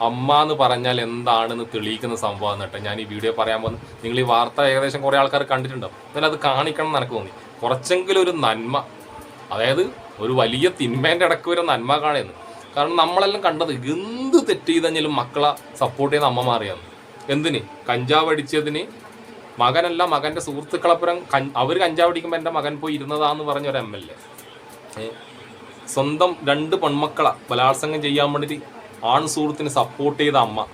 അമ്മ എന്ന് പറഞ്ഞാൽ എന്താണെന്ന് തെളിയിക്കുന്ന സംഭവം എന്നിട്ട് ഞാൻ ഈ വീഡിയോ പറയാൻ പോകുന്നത്. നിങ്ങൾ ഈ വാർത്ത ഏകദേശം കുറേ ആൾക്കാർ കണ്ടിട്ടുണ്ടാവും. എന്നാൽ അത് കാണിക്കണം എന്ന് എനിക്ക് തോന്നി. കുറച്ചെങ്കിലും ഒരു നന്മ. അതായത് ഒരു വലിയ തിന്മേന്റെ ഇടയ്ക്ക് വരെ നന്മ കാണുന്നു കാരണം നമ്മളെല്ലാം കണ്ടത് എന്ത് തെറ്റ് ചെയ്തെങ്കിലും മക്കളെ സപ്പോർട്ട് ചെയ്യുന്ന അമ്മമാറിയാണ് എന്തിന്? കഞ്ചാവ് അടിച്ചതിന് മകനല്ല മകന്റെ സുഹൃത്തുക്കളപ്പുറം അവർ കഞ്ചാവ് അടിക്കുമ്പോൾ എന്റെ മകൻ പോയി ഇരുന്നതാന്ന് പറഞ്ഞ ഒരു എം എൽ എ. സ്വന്തം രണ്ട് പെൺമക്കളെ ബലാത്സംഗം ചെയ്യാൻ വേണ്ടിയിട്ട് ആൺ സുഹൃത്തിന് സപ്പോർട്ട് ചെയ്ത അമ്മ.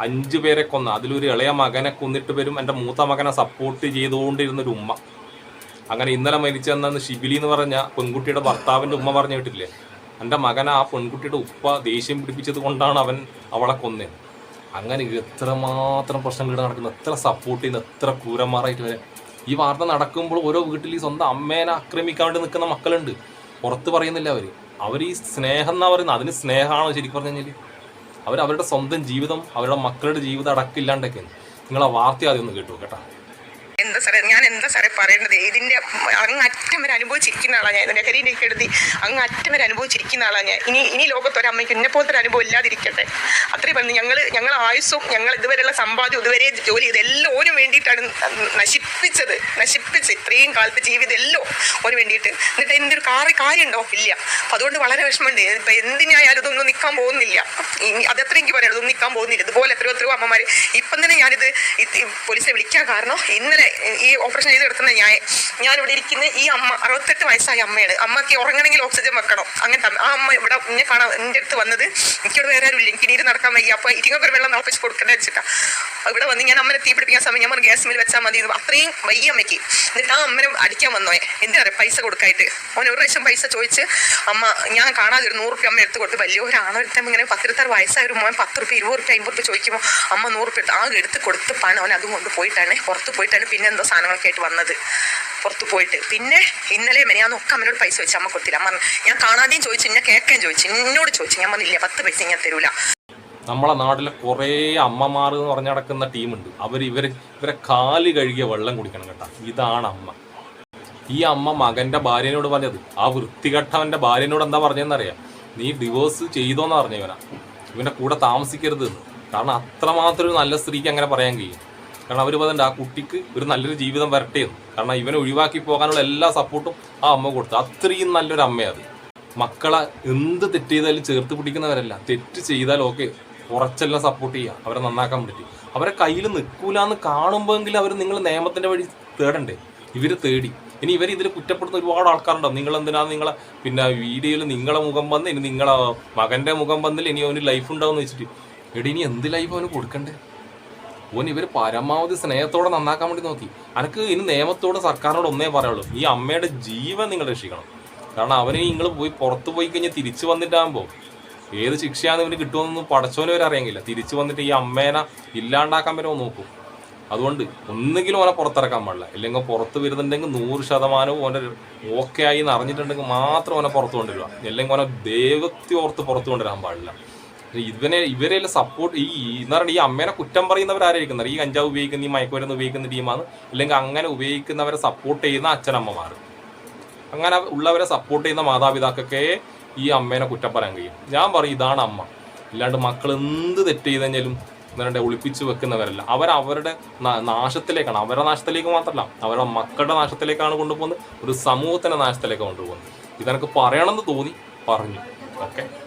അഞ്ചു പേരെ കൊന്ന. അതിലൊരു ഇളയ മകനെ കൊന്നിട്ട് വരും. എന്റെ മൂത്ത മകനെ സപ്പോർട്ട് ചെയ്തുകൊണ്ടിരുന്നൊരു ഉമ്മ. അങ്ങനെ ഇന്നലെ മരിച്ചു മരിച്ചെന്നു ഷിബിലി എന്ന് പറഞ്ഞ പെൺകുട്ടിയുടെ ഭർത്താവിന്റെ ഉമ്മ പറഞ്ഞു കേട്ടില്ലേ എന്റെ മകൻ ആ പെൺകുട്ടിയുടെ ഉപ്പ ദേഷ്യം പിടിപ്പിച്ചത് കൊണ്ടാണ് അവൻ അവളെ കൊന്നത് അങ്ങനെ എത്രമാത്രം പ്രശ്നങ്ങൾ നടക്കുന്നു. എത്ര സപ്പോർട്ട് ചെയ്യുന്നു. എത്ര ക്രൂരന്മാരായിട്ട് വരെ. ഈ വാർത്ത നടക്കുമ്പോൾ ഓരോ വീട്ടിൽ സ്വന്തം അമ്മേനെ ആക്രമിക്കാൻ വേണ്ടി നിൽക്കുന്ന മക്കളുണ്ട്. പുറത്ത് പറയുന്നില്ല അവർ അവർ ഈ സ്നേഹം എന്നാ പറയുന്നത്? അതിന് സ്നേഹമാണോ ശരിക്കും പറഞ്ഞു കഴിഞ്ഞാൽ അവർ അവരുടെ സ്വന്തം ജീവിതം അവരുടെ മക്കളുടെ ജീവിതം അടക്കില്ലാണ്ടൊക്കെയാണ്. നിങ്ങൾ ആ വാർത്ത ആദ്യം ഒന്ന് കേട്ടു കേട്ടോ. സാറേ ഞാൻ എന്താ സാറേ പറയേണ്ടത്? ഇതിന്റെ അങ്ങ് അറ്റം വരെ അനുഭവിച്ചിരിക്കുന്ന ആളാണ് ഞാൻ. ഇതിന്റെ കരിയിലേക്ക് എഴുതി അങ്ങ് അറ്റം വരെ അനുഭവിച്ചിരിക്കുന്ന ആളാണ് ഞാൻ. ഇനി ഇനി ലോകത്തൊരു അമ്മയ്ക്ക് എന്നെ പോലത്തെ ഒരു അനുഭവം ഇല്ലാതിരിക്കട്ടെ. അത്രയും പറഞ്ഞു ഞങ്ങൾ ഞങ്ങൾ ആയുസ്സും ഞങ്ങൾ ഇതുവരെയുള്ള സമ്പാദ്യം ഇതുവരെ ജോലി ചെയ്ത് എല്ലാവരും വേണ്ടിയിട്ടാണ് നശിപ്പിച്ചത്. നശിപ്പിച്ച് ഇത്രയും കാലത്ത് ജീവിതം എല്ലാം ഓന് വേണ്ടിയിട്ട്. എന്നിട്ട് എന്റെ ഒരു കാറ് കാര്യമുണ്ടോ ഇല്ല. അപ്പം അതുകൊണ്ട് വളരെ വിഷമമുണ്ട്. ഇപ്പം എന്തിനായാലും ഇതൊന്നും നിൽക്കാൻ പോകുന്നില്ല. അതത്ര എനിക്ക് പറയാം ഇതൊന്നും നിൽക്കാൻ പോകുന്നില്ല. ഇതുപോലെ എത്രയോ എത്രയോ അമ്മമാർ ഇപ്പം തന്നെ ഞാനിത് പോലീസിനെ വിളിക്കാൻ കാരണം ഇന്നലെ ഈ ഓപ്പറേഷൻ ചെയ്ത് കിടക്കുന്ന ഞാൻ ഞാൻ ഞാനിവിടെ ഇരിക്കുന്ന ഈ അമ്മ അറുപത്തെട്ട് വയസ്സായ അമ്മയാണ്. അമ്മയ്ക്ക് ഉറങ്ങണമെങ്കിൽ ഓക്സിജൻ വെക്കണം. അങ്ങനത്തെ ആ അമ്മ ഇവിടെ എന്നെ കാണാൻ എന്റെ അടുത്ത് വന്നത് എനിക്കിവിടെ വേറെ ആരും ഇല്ല എനിക്ക് നീര് നടക്കാൻ വയ്യ. അപ്പോൾ ഇരിങ്ങൊക്കെ വെള്ളം തിളപ്പിച്ച് കൊടുക്കേണ്ട വെച്ചിട്ടാ. ഇവിടെ വന്ന് ഞാൻ അമ്മനെ തീ പിടിപ്പിക്കാൻ സമയം ഞാൻ ഗ്യാസ് മിൽ വെച്ചാൽ മതി. അത്രയും വയ്യ അമ്മയ്ക്ക്. എന്നിട്ട് അമ്മനെ അടിക്കാൻ വന്നോയെ. എന്താ പറയുക പൈസ കൊടുക്കായിട്ട്. അവൻ ഒരു പ്രാവശ്യം പൈസ ചോദിച്ച് അമ്മ ഞാൻ കാണാതെ ഒരു നൂറ് റുപ്യ അമ്മ എടുത്ത് കൊടുത്ത് വലിയൊരാണെടുത്തം ഇങ്ങനെ പത്തിരുത്താറ് വയസ്സായ ഒരു മോൻ പത്ത് റുപ്യ ഇരുപത് റുപ്യ അമ്പത് റുപ്യ ചോദിക്കുമ്പോൾ അമ്മ നൂറ് റുപ്യ എടുത്ത് ആകെ എടുത്ത് കൊടുത്ത് പണം. അവൻ അതും കൊണ്ട് പോയിട്ടാണ്. പുറത്ത് പോയിട്ടാണ് പിന്നെ എന്തോ സാധനങ്ങളൊക്കെ ആയിട്ട് വന്നത്. പുറത്ത് പോയിട്ട്. പിന്നെ ഇന്നലെ ഞാൻ ഒക്കെ അമ്മനോട് പൈസ വെച്ച് അമ്മ കൊടുത്തില്ല. അമ്മ ഞാൻ കാണാതെയും ചോദിച്ചു ഞാൻ കേൾക്കാൻ ചോദിച്ചു. എന്നോട് ചോദിച്ചു. ഞാൻ പറഞ്ഞില്ല പത്ത് പൈസ ഞാൻ തരൂല. നമ്മളെ നാട്ടിലെ കുറേ അമ്മമാർ എന്ന് പറഞ്ഞ് നടക്കുന്ന ടീമുണ്ട്. അവർ ഇവർ ഇവരെ കാൽ കഴുകിയ വെള്ളം കുടിക്കണം കേട്ടോ. ഇതാണ് അമ്മ. ഈ അമ്മ മകന്റെ ഭാര്യനോട് പറഞ്ഞത്. ആ വൃത്തികെട്ടവന്റെ ഭാര്യനോട് എന്താ പറഞ്ഞതെന്നറിയാം? നീ ഡിവോഴ്സ് ചെയ്തോന്ന് പറഞ്ഞു ഇവനാ ഇവന്റെ കൂടെ താമസിക്കരുത് എന്ന്. കാരണം അത്രമാത്രം ഒരു നല്ല സ്ത്രീക്ക് അങ്ങനെ പറയാൻ കഴിയും. കാരണം അവർ പറഞ്ഞിട്ട് ആ കുട്ടിക്ക് ഒരു നല്ലൊരു ജീവിതം വരട്ടെ എന്ന്. കാരണം ഇവനെ ഒഴിവാക്കി പോകാനുള്ള എല്ലാ സപ്പോർട്ടും ആ അമ്മ കൊടുത്തു. അത്രയും നല്ലൊരു അമ്മയാണ് മക്കളെ എന്ത് തെറ്റ് ചെയ്താലും ചേർത്ത് പിടിക്കുന്നവരല്ല. തെറ്റ് ചെയ്താൽ ഓക്കെ. കുറച്ചെല്ലാം സപ്പോർട്ട് ചെയ്യുക അവരെ നന്നാക്കാൻ പറ്റും അവരെ കയ്യിൽ നിൽക്കൂല എന്ന് കാണുമ്പോഴെങ്കിലും അവർ നിങ്ങൾ നിയമത്തിന്റെ വഴി തേടണ്ടേ? ഇവർ തേടി. ഇനി ഇവർ ഇതിൽ കുറ്റപ്പെടുന്ന ഒരുപാട് ആൾക്കാരുണ്ടാവും നിങ്ങൾ എന്തിനാ നിങ്ങളെ പിന്നെ വീഡിയോയിൽ നിങ്ങളെ മുഖം വന്ന് ഇനി നിങ്ങളെ മകന്റെ മുഖം വന്നിൽ ഇനി അവന് ലൈഫ് ഉണ്ടാവും വെച്ചിട്ട്. എടി ഇനി എന്ത് ലൈഫ് അവന് കൊടുക്കണ്ടേ? ഓൻ ഇവർ പരമാവധി സ്നേഹത്തോടെ നന്നാക്കാൻ വേണ്ടി നോക്കി. അനക്ക് ഇനി നിയമത്തോട് സർക്കാരിനോട് ഒന്നേ പറയുള്ളൂ ഈ അമ്മയുടെ ജീവൻ നിങ്ങൾ രക്ഷിക്കണം. കാരണം അവനെ നിങ്ങൾ പോയി പുറത്ത് പോയി കഴിഞ്ഞാൽ തിരിച്ചു വന്നിട്ടാകുമ്പോൾ ഏത് ശിക്ഷയാണ് ഇവന് കിട്ടുമെന്നൊന്നും പടച്ചോനെ വരെ അറിയാങ്കില്ല തിരിച്ചു വന്നിട്ട് ഈ അമ്മേനെ ഇല്ലാണ്ടാക്കാൻ വരെ നോക്കും. അതുകൊണ്ട് ഒന്നെങ്കിലും ഓനെ പുറത്തിറക്കാൻ പാടില്ല. ഇല്ലെങ്കിൽ പുറത്ത് വരുന്നുണ്ടെങ്കിൽ നൂറ് ശതമാനവും ഓന്റെ ഓക്കെ ആയി എന്ന് അറിഞ്ഞിട്ടുണ്ടെങ്കിൽ മാത്രം ഓനെ പുറത്തു കൊണ്ടുവരിക. അല്ലെങ്കിൽ ഓനെ ദൈവത്തി ഓർത്ത് പുറത്തു കൊണ്ടുവരാൻ പാടില്ല. ഇവനെ ഇവരെല്ലാം സപ്പോർട്ട് ഈ എന്ന് പറയുന്നത് ഈ അമ്മേനെ കുറ്റം പറയുന്നവരായിരിക്കുന്നത് ഈ കഞ്ചാവ് ഉപയോഗിക്കുന്ന ഈ മയക്കുമരുന്ന് ഉപയോഗിക്കുന്ന ടീമാണ്. ഇല്ലെങ്കിൽ അങ്ങനെ ഉപയോഗിക്കുന്നവരെ സപ്പോർട്ട് ചെയ്യുന്ന അച്ഛനമ്മമാർ. അങ്ങനെ ഉള്ളവരെ സപ്പോർട്ട് ചെയ്യുന്ന മാതാപിതാക്കൾക്ക് ഈ അമ്മേനെ കുറ്റം പറയാൻ കഴിയും. ഞാൻ പറയും ഇതാണ് അമ്മ. അല്ലാണ്ട് മക്കൾ എന്ത് തെറ്റ് ചെയ്ത് കഴിഞ്ഞാലും എന്നിട്ട് ഒളിപ്പിച്ച് വെക്കുന്നവരല്ല. അവർ അവരുടെ നാശത്തിലേക്കാണ്. അവരുടെ നാശത്തിലേക്ക് മാത്രമല്ല അവരുടെ മക്കളുടെ നാശത്തിലേക്കാണ് കൊണ്ടുപോകുന്നത്. ഒരു സമൂഹത്തിന്റെ നാശത്തിലേക്ക് കൊണ്ടുപോകുന്നത്. ഇതെനിക്ക് പറയണമെന്ന് തോന്നി പറഞ്ഞു. ഓക്കെ?